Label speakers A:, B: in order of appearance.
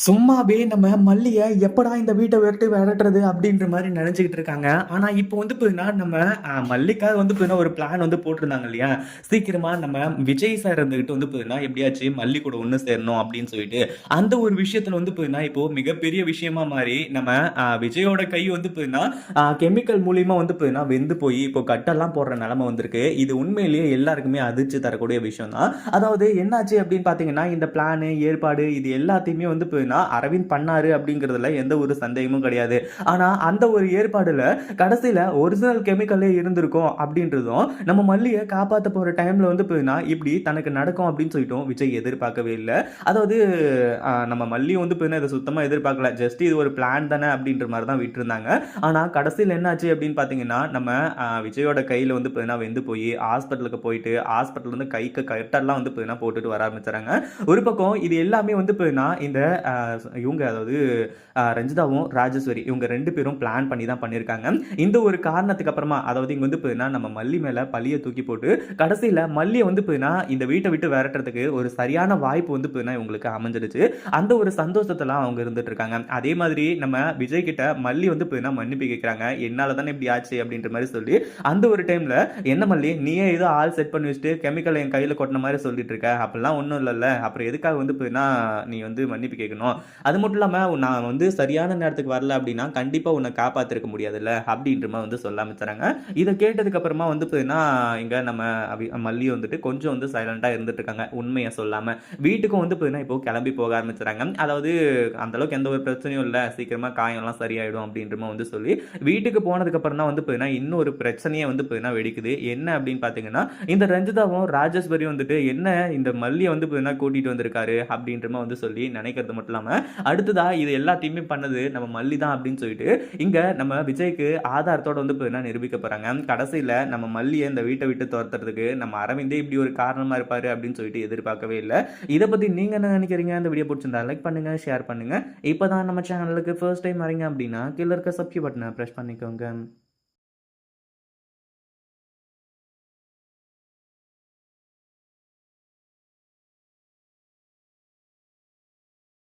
A: சும்மாவே நம்ம மல்லிய எப்படா இந்த வீட்டை விட்டு விரட்டுறது அப்படின்ற மாதிரி நினைச்சுக்கிட்டு இருக்காங்க. ஆனா இப்போ வந்து பார்த்தீங்கன்னா நம்ம மல்லிக்காக வந்து பார்த்தீங்கன்னா ஒரு பிளான் வந்து போட்டிருந்தாங்க இல்லையா? சீக்கிரமா நம்ம விஜய் சார் இருந்துகிட்டு வந்து பார்த்தீங்கன்னா எப்படியாச்சும் மல்லி கூட ஒன்று சேரணும் அப்படின்னு சொல்லிட்டு அந்த ஒரு விஷயத்துல வந்து பார்த்தீங்கன்னா இப்போ மிகப்பெரிய விஷயமா மாறி நம்ம விஜயோட கை வந்து பார்த்தீங்கன்னா கெமிக்கல் மூலியமா வந்து பார்த்தீங்கன்னா வெந்து போய் இப்போ கட்டெல்லாம் போடுற நிலைமை வந்திருக்கு. இது உண்மையிலேயே எல்லாருக்குமே அதிர்ச்சி தரக்கூடிய விஷயம் தான் அதாவது என்னாச்சு அப்படின்னு பார்த்தீங்கன்னா இந்த பிளானு ஏற்பாடு இது எல்லாத்தையுமே வந்து அப்படின்னா அரவிந்த் பண்ணாரு அப்படிங்கிறதுல எந்த ஒரு சந்தேகமும் கிடையாது. ஆனால் அந்த ஒரு ஏற்பாடுல கடைசியில் ஒரிஜினல் கெமிக்கலே இருந்திருக்கும் அப்படின்றதும் நம்ம மல்லியை காப்பாற்ற போகிற டைமில் வந்து பார்த்தீங்கன்னா இப்படி தனக்கு நடக்கும் அப்படின்னு சொல்லிட்டோம் விஜய் எதிர்பார்க்கவே இல்லை. அதாவது ஆஹ், நம்ம மல்லி வந்து பார்த்தீங்கன்னா இதை சுத்தமாக எதிர்பார்க்கல. ஜஸ்ட் இது ஒரு பிளான் தானே அப்படின்ற மாதிரி தான் விட்டுருந்தாங்க. ஆனால் கடைசியில் என்னாச்சு அப்படின்னு பார்த்தீங்கன்னா நம்ம விஜயோட கையில் வந்து பார்த்தீங்கன்னா வெந்து போய் ஹாஸ்பிட்டலுக்கு போயிட்டு ஹாஸ்பிட்டல் வந்து கைக்கு கட்டெல்லாம் வந்து பார்த்தீங்கன்னா போட்டுட்டு வர ஆரம்பிச்சுறாங்க ஒரு பக்கம் இது எல்லாமே வந்து பார்த்தீங்கன்னா இந்த இவங்க அதாவது ரஞ்சிதாவும் ராஜேஸ்வரி இவங்க ரெண்டு பேரும் பிளான் பண்ணி தான் பண்ணியிருக்காங்க இந்த ஒரு காரணத்துக்கு அப்புறமா அதாவது இங்கே வந்து பார்த்தீங்கன்னா நம்ம மல்லி மேலே பழியை தூக்கி போட்டு கடைசியில் மல்லியை வந்து பார்த்தீங்கன்னா இந்த வீட்டை விட்டு விரட்டுறதுக்கு ஒரு சரியான வாய்ப்பு வந்து பார்த்தீங்கன்னா இவங்களுக்கு அமைஞ்சிடுச்சு. அந்த ஒரு சந்தோஷத்தெல்லாம் அவங்க இருந்துட்டு இருக்காங்க அதே மாதிரி நம்ம விஜய் கிட்ட மல்லி வந்து பார்த்தீங்கன்னா மன்னிப்பு கேட்குறாங்க என்னால் தானே இப்படி ஆச்சு அப்படின்ற மாதிரி சொல்லி அந்த ஒரு டைமில் என்ன மல்லி நீயே ஏதோ ஆள் செட் பண்ணி வச்சுட்டு கெமிக்கல் என் கையில் கொட்டின மாதிரி சொல்லிட்டு இருக்க அப்படிலாம் ஒன்றும் இல்லைல்ல. அப்புறம் எதுக்காக வந்து பார்த்தீங்கன்னா நீ வந்து மன்னிப்பு கேட்கணும் அது மட்டும் இல்லாமல் நான் வந்து சரியான நேரத்துக்கு வரல அப்படின்னா கண்டிப்பாக உன்னை காப்பாற்றிருக்க முடியாதுல்ல அப்படின்ற மாதிரி வந்து சொல்ல ஆரம்பிச்சாங்க இதை கேட்டதுக்கப்புறமா வந்து பார்த்தீங்கன்னா இங்கே நம்ம அவி மல்லி வந்துட்டு கொஞ்சம் வந்து சைலண்ட்டாக இருந்துட்டு இருக்காங்க உண்மையை சொல்லாமல் வீட்டுக்கும் வந்து பார்த்தீங்கன்னா இப்போ கிளம்பி போக ஆரம்பிச்சுறாங்க. அதாவது அந்தளவுக்கு எந்த ஒரு பிரச்சனையும் இல்லை. சீக்கிரமாக காயம்லாம் சரியாயிடும் அப்படின்ற மாதிரி வந்து சொல்லி வீட்டுக்கு போனதுக்கப்புறம் தான் வந்து பார்த்தீங்கன்னா இன்னொரு பிரச்சனையே வந்து பார்த்தீங்கன்னா வெடிக்குது. என்ன அப்படின்னு பார்த்தீங்கன்னா இந்த ரஞ்சிதாவும் ராஜேஸ்வரியும் வந்துட்டு என்ன இந்த மல்லியை வந்து பார்த்தீங்கன்னா கூட்டிகிட்டு வந்திருக்காரு அப்படின்ற வந்து சொல்லி நினைக்கிறது மட்டும் இல்லாமல் அடுத்ததா இது எல்லாத்தையுமே பண்ணது நம்ம மல்லி தான் அப்படின்னு சொல்லிட்டு இங்க நம்ம விஜய்க்கு ஆதாரத்தோட வந்து பார்த்தீங்கன்னா நிரூபிக்க போறாங்க? கடைசியில நம்ம மல்லியை இந்த வீட்டை விட்டு துரத்துறதுக்கு நம்ம அரவிந்தே இப்படி ஒரு காரணமா இருப்பார் அப்படின்னு சொல்லிட்டு எதிர்பார்க்கவே இல்லை. இதை பற்றி நீங்க என்ன நினைக்கிறீங்க? இந்த வீடியோ பிடிச்சிருந்தா லைக் பண்ணுங்க ஷேர் பண்ணுங்க. இப்போதான் நம்ம சேனலுக்கு ஃபர்ஸ்ட் டைம் வரீங்க அப்படின்னா கீழே இருக்க சப்ஸ்கிரைப் பட்டனை ப்ரெஸ் பண்ணிக்கோங்க.